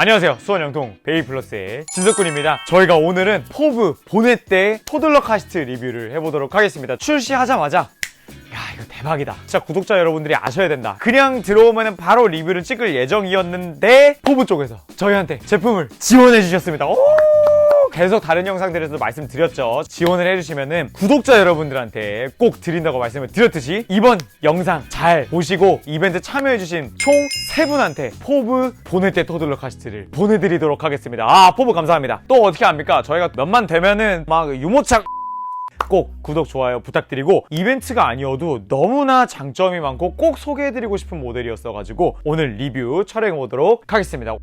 안녕하세요. 수원영통 베이플러스의 진석군입니다. 저희가 오늘은 포브 보넷 때 토들러 카시트 리뷰를 해보도록 하겠습니다. 출시하자마자 야 이거 대박이다. 진짜 구독자 여러분들이 아셔야 된다. 그냥 들어오면 바로 리뷰를 찍을 예정이었는데 포브 쪽에서 저희한테 제품을 지원해 주셨습니다. 오! 계속 다른 영상들에서도 말씀드렸죠. 지원을 해주시면은 구독자 여러분들한테 꼭 드린다고 말씀을 드렸듯이 이번 영상 잘 보시고 이벤트 참여해주신 총 세분한테 포브 보낼 때 토들러 카시트를 보내드리도록 하겠습니다. 아 포브 감사합니다. 또 어떻게 합니까? 저희가 몇만 되면은 막 유모차 꼭 구독, 좋아요 부탁드리고 이벤트가 아니어도 너무나 장점이 많고 꼭 소개해드리고 싶은 모델이었어가지고 오늘 리뷰 촬영해보도록 하겠습니다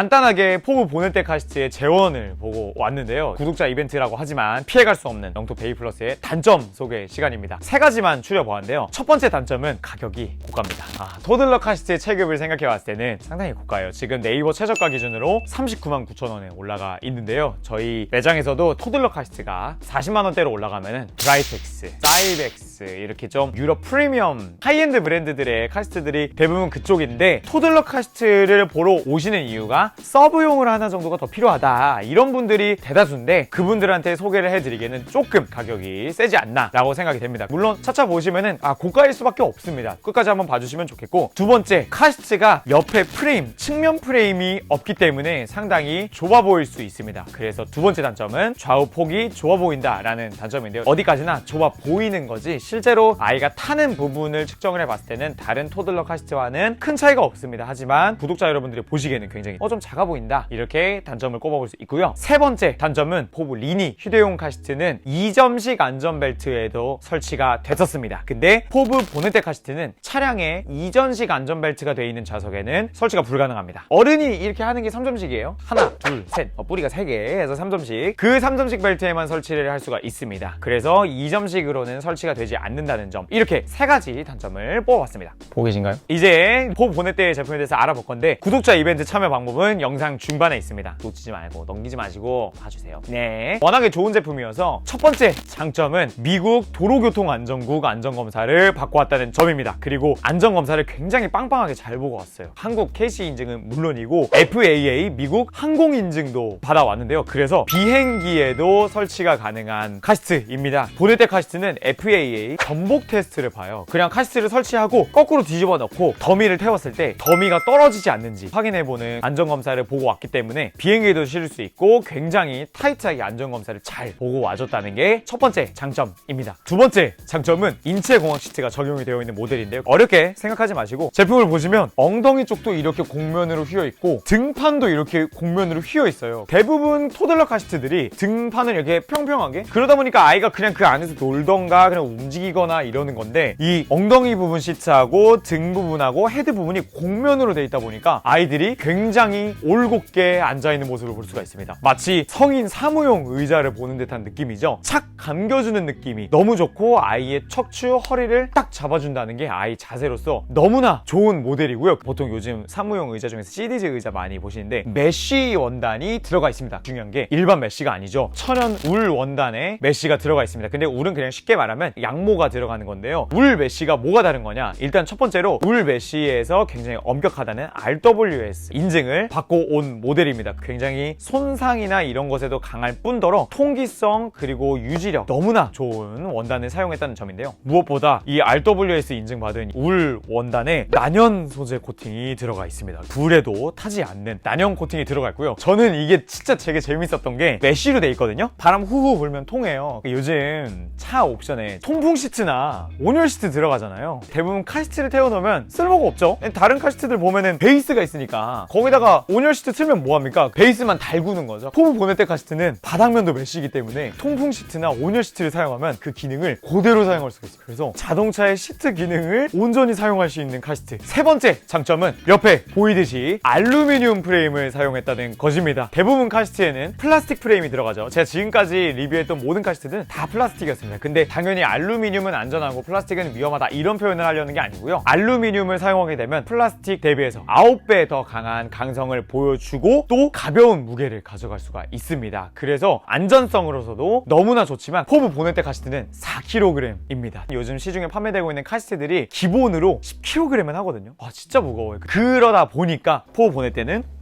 간단하게 포브 보낼 때 카시트의 재원을 보고 왔는데요. 구독자 이벤트라고 하지만 피해갈 수 없는 영토 베이 플러스의 단점 소개 시간입니다. 세 가지만 추려보았는데요. 첫 번째 단점은 가격이 고가입니다. 아, 토들러 카시트의 체급을 생각해봤을 때는 상당히 고가예요. 지금 네이버 최저가 기준으로 39만 9천 원에 올라가 있는데요. 저희 매장에서도 토들러 카시트가 40만 원대로 올라가면은 브라이텍스, 사이벡스 이렇게 좀 유럽 프리미엄 하이엔드 브랜드들의 카시트들이 대부분 그쪽인데 토들러 카시트를 보러 오시는 이유가 서브용을 하나 정도가 더 필요하다. 이런 분들이 대다수인데 그분들한테 소개를 해드리기에는 조금 가격이 세지 않나 라고 생각이 됩니다. 물론 차차 보시면은 아 고가일 수밖에 없습니다. 끝까지 한번 봐주시면 좋겠고 두 번째 카시트가 옆에 프레임 측면 프레임이 없기 때문에 상당히 좁아 보일 수 있습니다. 그래서 두 번째 단점은 좌우 폭이 좁아 보인다 라는 단점인데요. 어디까지나 좁아 보이는 거지 실제로 아이가 타는 부분을 측정을 해봤을 때는 다른 토들러 카시트와는 큰 차이가 없습니다. 하지만 구독자 여러분들이 보시기에는 굉장히 어 좀 작아 보인다. 이렇게 단점을 꼽아볼 수 있고요. 세 번째 단점은 포브 리니. 휴대용 카시트는 2점식 안전벨트에도 설치가 됐었습니다. 근데 포브 보네테 카시트는 차량에 2전식 안전벨트가 되어 있는 좌석에는 설치가 불가능합니다. 어른이 이렇게 하는 게 3점식이에요? 하나 둘 셋. 어, 뿌리가 3개 해서 3점식. 그 3점식 벨트에만 설치를 할 수가 있습니다. 그래서 2점식으로는 설치가 되지 않는다는 점 이렇게 세 가지 단점을 뽑아봤습니다 보고 계신가요? 이제 포브 보네테 제품에 대해서 알아볼 건데 구독자 이벤트 참여 방법은 영상 중반에 있습니다. 놓치지 말고 넘기지 마시고 봐주세요. 네. 워낙에 좋은 제품이어서 첫 번째 장점은 미국 도로교통안전국 안전검사를 받고 왔다는 점입니다. 그리고 안전검사를 굉장히 빵빵하게 잘 보고 왔어요. 한국 KC 인증은 물론이고 FAA 미국 항공 인증도 받아왔는데요. 그래서 비행기에도 설치가 가능한 카시트입니다. 보네테 카시트는 FAA 전복 테스트를 봐요. 그냥 카시트를 설치하고 거꾸로 뒤집어 넣고 더미를 태웠을 때 더미가 떨어지지 않는지 확인해보는 안전검사를 보고 왔기 때문에 비행기에도 실을 수 있고 굉장히 타이트하게 안전검사를 잘 보고 와줬다는 게 첫 번째 장점입니다. 두 번째 장점은 인체 공학 시트가 적용이 되어 있는 모델인데요. 어렵게 생각하지 마시고 제품을 보시면 엉덩이 쪽도 이렇게 곡면으로 휘어 있고 등판도 이렇게 곡면으로 휘어 있어요. 대부분 토들러 카시트들이 등판을 이렇게 평평하게 그러다 보니까 아이가 그냥 그 안에서 놀던가 그냥 움직 이거나 이러는 건데 이 엉덩이 부분 시트하고 등 부분하고 헤드 부분이 곡면으로 돼 있다 보니까 아이들이 굉장히 올곧게 앉아 있는 모습을 볼 수가 있습니다. 마치 성인 사무용 의자를 보는 듯한 느낌이죠. 착 감겨주는 느낌이 너무 좋고 아이의 척추, 허리를 딱 잡아준다는 게 아이 자세로서 너무나 좋은 모델이고요. 보통 요즘 사무용 의자 중에서 CDG 의자 많이 보시는데 메쉬 원단이 들어가 있습니다. 중요한 게 일반 메쉬가 아니죠. 천연 울 원단에 메쉬가 들어가 있습니다. 근데 울은 그냥 쉽게 말하면 양 모가 들어가는 건데요. 울 메쉬가 뭐가 다른 거냐? 일단 첫 번째로 울 메쉬에서 굉장히 엄격하다는 RWS 인증을 받고 온 모델입니다. 굉장히 손상이나 이런 것에도 강할 뿐더러 통기성 그리고 유지력 너무나 좋은 원단을 사용했다는 점인데요. 무엇보다 이 RWS 인증받은 울 원단에 난연 소재 코팅이 들어가 있습니다. 불에도 타지 않는 난연 코팅이 들어가 있고요. 저는 이게 진짜 되게 재밌었던 게 메쉬로 돼 있거든요. 바람 후후 불면 통해요. 요즘 차 옵션에 통풍 시트나 온열 시트 들어가잖아요. 대부분 카시트를 태워놓으면 쓸모가 없죠. 다른 카시트들 보면은 베이스가 있으니까 거기다가 온열 시트 틀면 뭐합니까? 베이스만 달구는 거죠. 포브 보네테 카시트는 바닥면도 메쉬이기 때문에 통풍 시트나 온열 시트를 사용하면 그 기능을 그대로 사용할 수가 있어요. 그래서 자동차의 시트 기능을 온전히 사용할 수 있는 카시트. 세 번째 장점은 옆에 보이듯이 알루미늄 프레임을 사용했다는 것입니다. 대부분 카시트에는 플라스틱 프레임이 들어가죠. 제가 지금까지 리뷰했던 모든 카시트는 다 플라스틱이었습니다. 근데 당연히 알루미늄 은 안전하고 플라스틱은 위험하다 이런 표현을 하려는 게 아니고요. 알루미늄을 사용하게 되면 플라스틱 대비해서 9배 더 강한 강성을 보여주고 또 가벼운 무게를 가져갈 수가 있습니다. 그래서 안전성으로서도 너무나 좋지만 포브 보네트 카시트는 4kg입니다. 요즘 시중에 판매되고 있는 카시트들이 기본으로 10kg은 하거든요. 와 진짜 무거워요. 그러다 보니까 포브 보네트는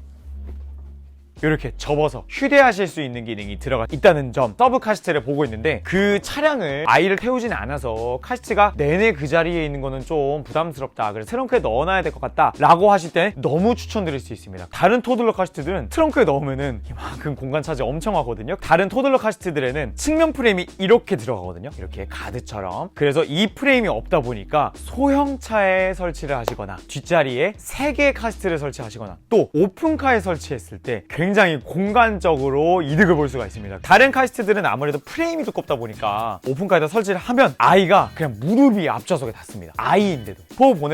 이렇게 접어서 휴대하실 수 있는 기능이 들어가 있다는 점 서브 카시트를 보고 있는데 그 차량을 아이를 태우지는 않아서 카시트가 내내 그 자리에 있는 거는 좀 부담스럽다. 그래서 트렁크에 넣어놔야 될 것 같다 라고 하실 때 너무 추천드릴 수 있습니다. 다른 토들러 카시트들은 트렁크에 넣으면은 이만큼 공간 차지 엄청 하거든요. 다른 토들러 카시트들에는 측면 프레임이 이렇게 들어가거든요. 이렇게 가드처럼. 그래서 이 프레임이 없다 보니까 소형차에 설치를 하시거나 뒷자리에 3개의 카시트를 설치하시거나 또 오픈카에 설치했을 때 굉장히 공간적으로 이득을 볼 수가 있습니다. 다른 카시트들은 아무래도 프레임이 두껍다 보니까 오픈카에다 설치를 하면 아이가 그냥 무릎이 앞좌석에 닿습니다. 아이인데도.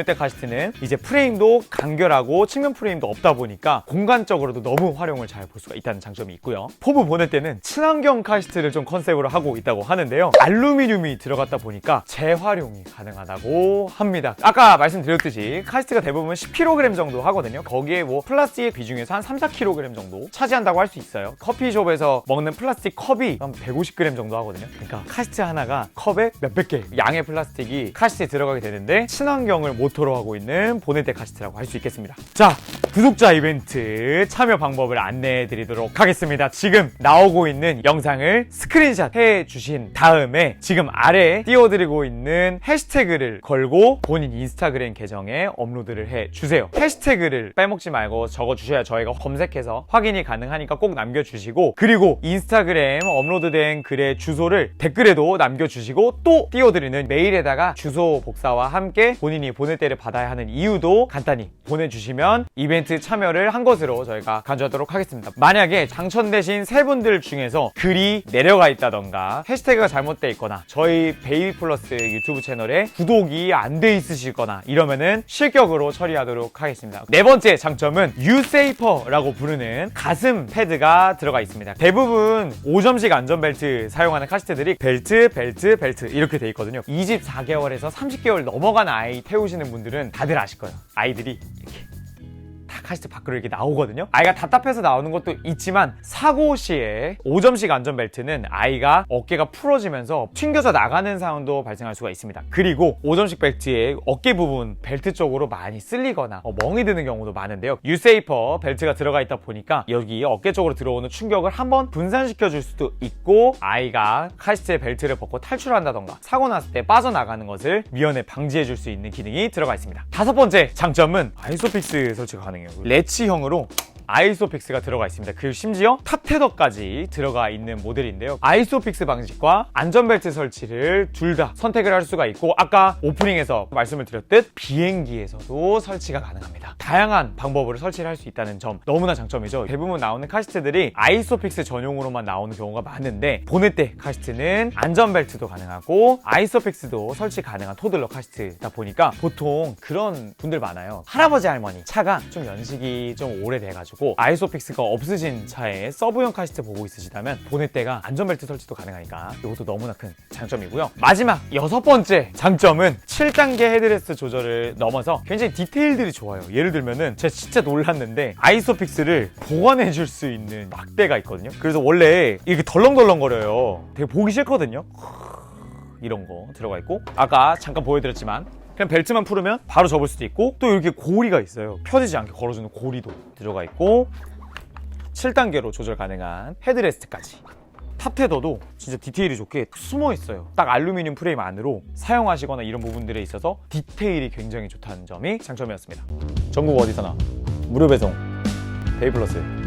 포때 카시트는 이제 프레임도 간결하고 측면 프레임도 없다 보니까 공간적으로도 너무 활용을 잘 볼 수가 있다는 장점이 있고요. 포브 보낼 때는 친환경 카시트를 좀 컨셉으로 하고 있다고 하는데요. 알루미늄이 들어갔다 보니까 재활용이 가능하다고 합니다. 아까 말씀드렸듯이 카시트가 대부분 10kg 정도 하거든요. 거기에 뭐 플라스틱 비중에서 한 3, 4kg 정도 차지한다고 할 수 있어요. 커피숍에서 먹는 플라스틱 컵이 한 150g 정도 하거든요. 그러니까 카시트 하나가 컵에 몇백 개 양의 플라스틱이 카시트에 들어가게 되는데 친환경을 모토로 하고 있는 보네테 카시트라고 할 수 있겠습니다. 자, 구독자 이벤트 참여 방법을 안내해 드리도록 하겠습니다. 지금 나오고 있는 영상을 스크린샷 해 주신 다음에 지금 아래에 띄워드리고 있는 해시태그를 걸고 본인 인스타그램 계정에 업로드를 해 주세요. 해시태그를 빼먹지 말고 적어 주셔야 저희가 검색해서 확인 이 가능하니까 꼭 남겨주시고 그리고 인스타그램 업로드된 글의 주소를 댓글에도 남겨주시고 또 띄워드리는 메일에다가 주소 복사와 함께 본인이 보낼 때를 받아야 하는 이유도 간단히 보내주시면 이벤트 참여를 한 것으로 저희가 간주하도록 하겠습니다. 만약에 당첨되신 세 분들 중에서 글이 내려가 있다던가 해시태그가 잘못돼 있거나 저희 베이비 플러스 유튜브 채널에 구독이 안 돼 있으시거나 이러면은 실격으로 처리하도록 하겠습니다. 네 번째 장점은 유세이퍼라고 부르는 가슴 패드가 들어가 있습니다. 대부분 5점식 안전벨트 사용하는 카시트들이 벨트, 벨트, 벨트 이렇게 돼 있거든요. 24개월에서 30개월 넘어간 아이 태우시는 분들은 다들 아실 거예요. 아이들이 이렇게 다 카시트 밖으로 이렇게 나오거든요. 아이가 답답해서 나오는 것도 있지만 사고 시에 5점식 안전벨트는 아이가 어깨가 풀어지면서 튕겨져 나가는 상황도 발생할 수가 있습니다. 그리고 5점식 벨트의 어깨 부분 벨트 쪽으로 많이 쓸리거나 어, 멍이 드는 경우도 많은데요. 유세이퍼 벨트가 들어가 있다 보니까 여기 어깨 쪽으로 들어오는 충격을 한번 분산시켜 줄 수도 있고 아이가 카시트의 벨트를 벗고 탈출한다던가 사고 났을 때 빠져나가는 것을 미연에 방지해 줄 수 있는 기능이 들어가 있습니다. 다섯 번째 장점은 아이소픽스 설치가 가능해요. 레치형으로 아이소픽스가 들어가 있습니다. 그리고 심지어 탑테더까지 들어가 있는 모델인데요. 아이소픽스 방식과 안전벨트 설치를 둘 다 선택을 할 수가 있고 아까 오프닝에서 말씀을 드렸듯 비행기에서도 설치가 가능합니다. 다양한 방법으로 설치를 할 수 있다는 점 너무나 장점이죠. 대부분 나오는 카시트들이 아이소픽스 전용으로만 나오는 경우가 많은데 보네때 카시트는 안전벨트도 가능하고 아이소픽스도 설치 가능한 토들러 카시트다 보니까 보통 그런 분들 많아요. 할아버지 할머니 차가 좀 연식이 좀 오래돼가지고 아이소픽스가 없으신 차에 서브형 카시트 보고 있으시다면 보네때가 안전벨트 설치도 가능하니까 이것도 너무나 큰 장점이고요. 마지막 여섯 번째 장점은 7단계 헤드레스트 조절을 넘어서 굉장히 디테일들이 좋아요. 예를 들면은 제가 진짜 놀랐는데 아이소픽스를 보관해 줄 수 있는 막대가 있거든요. 그래서 원래 이렇게 덜렁덜렁거려요. 되게 보기 싫거든요. 이런 거 들어가 있고 아까 잠깐 보여드렸지만 그냥 벨트만 풀으면 바로 접을 수도 있고 또 이렇게 고리가 있어요. 펴지지 않게 걸어주는 고리도 들어가 있고 7단계로 조절 가능한 헤드레스트까지. 탑테더도 진짜 디테일이 좋게 숨어 있어요. 딱 알루미늄 프레임 안으로 사용하시거나 이런 부분들에 있어서 디테일이 굉장히 좋다는 점이 장점이었습니다. 전국 어디서나 무료 배송. 데이플러스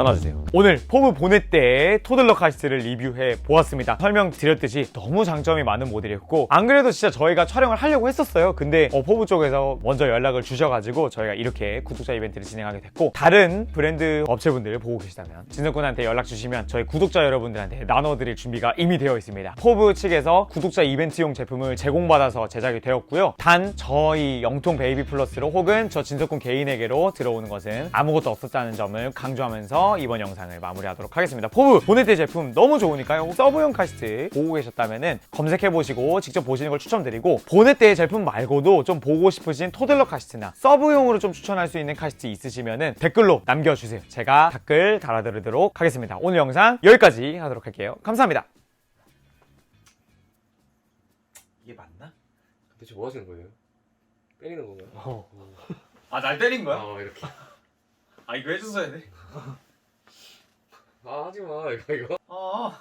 전화주세요. 오늘 포브 보넷 때 토들러 카시트를 리뷰해 보았습니다. 설명드렸듯이 너무 장점이 많은 모델이었고 안 그래도 진짜 저희가 촬영을 하려고 했었어요. 근데 어, 포브 쪽에서 먼저 연락을 주셔가지고 저희가 이렇게 구독자 이벤트를 진행하게 됐고 다른 브랜드 업체분들 보고 계시다면 진성군한테 연락 주시면 저희 구독자 여러분들한테 나눠드릴 준비가 이미 되어 있습니다. 포브 측에서 구독자 이벤트용 제품을 제공받아서 제작이 되었고요. 단 저희 영통 베이비 플러스로 혹은 저 진석군 개인에게로 들어오는 것은 아무것도 없었다는 점을 강조하면서 이번 영상을 마무리하도록 하겠습니다. 포브 보네트 제품 너무 좋으니까요. 서브용 카시트 보고 계셨다면은 검색해보시고 직접 보시는 걸 추천드리고 보네트 제품 말고도 좀 보고 싶으신 토들러 카시트나 서브용으로 좀 추천할 수 있는 카시트 있으시면은 댓글로 남겨주세요. 제가 댓글 달아드리도록 하겠습니다. 오늘 영상 여기까지 하도록 할게요. 감사합니다. 이게 맞나? 대체 뭐 하시는 거예요? 때리는 건가요? 아날 때린 아 이렇게 아 이거 해줬어야 돼. 아 하지마 이거 이거. 아